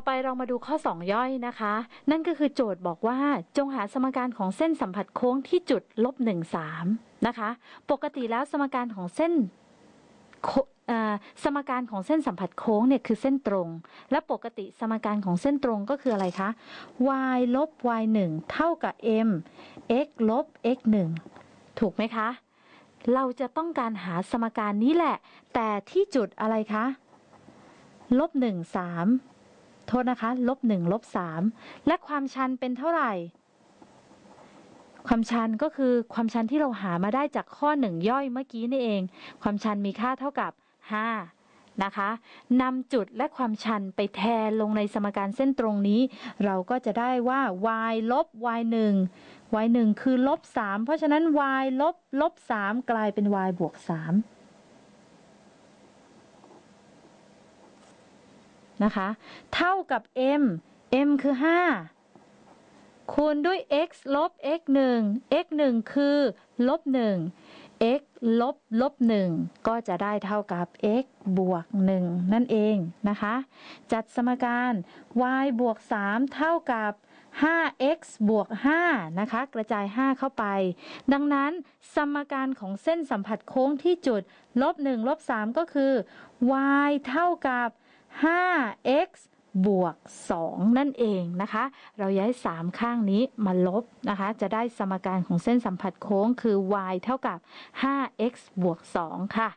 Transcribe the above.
ต่อไปเรามาดูข้อ 2 ย่อยนะคะ นั่นก็คือโจทย์บอกว่าจงหาสมการของเส้นสัมผัสโค้งที่จุดลบหนึ่งสามนะคะ ปกติแล้วสมการของเส้นสมการของเส้นสัมผัสโค้งเนี่ยคือเส้นตรง และปกติสมการของเส้นตรงก็คืออะไรคะ y ลบ y 1เท่ากับ m x ลบ x 1ถูกไหมคะ เราจะต้องการหาสมการนี้แหละ แต่ที่จุดอะไรคะ ลบหนึ่งสาม โทษนะคะ ลบหนึ่งลบสามและความชันเป็นเท่าไหร่ ความชันก็คือความชันที่เราหามาได้จากข้อหนึ่งย่อยเมื่อกี้นี่เอง ความชันมีค่าเท่ากับ 5 นะคะนำจุดและความชันไปแทนลงในสมการเส้นตรงนี้ เราก็จะได้ว่า y ลบ y 1 y 1คือลบ3เพราะฉะนั้น y ลบลบ3กลายเป็น y บวก3 นะคะ เท่ากับ m m คือ 5 คูณด้วย x ลบ x 1 x 1คือลบ 1 x ลบลบ 1 ก็จะได้เท่ากับ x บวก 1 นั่นเองนะคะ จัดสมการ y บวก 3 เท่ากับ 5x บวก 5 นะคะ กระจาย 5 เข้าไป ดังนั้นสมการของเส้นสัมผัสโค้งที่จุด ลบ 1 ลบ 3 ก็คือ y เท่ากับ 5x บวก 2 นั่นเองนะคะ เราย้าย 3 ข้างนี้มาลบนะคะ จะได้สมการของเส้นสัมผัสโค้งคือ y เท่ากับ 5x บวก 2 ค่ะ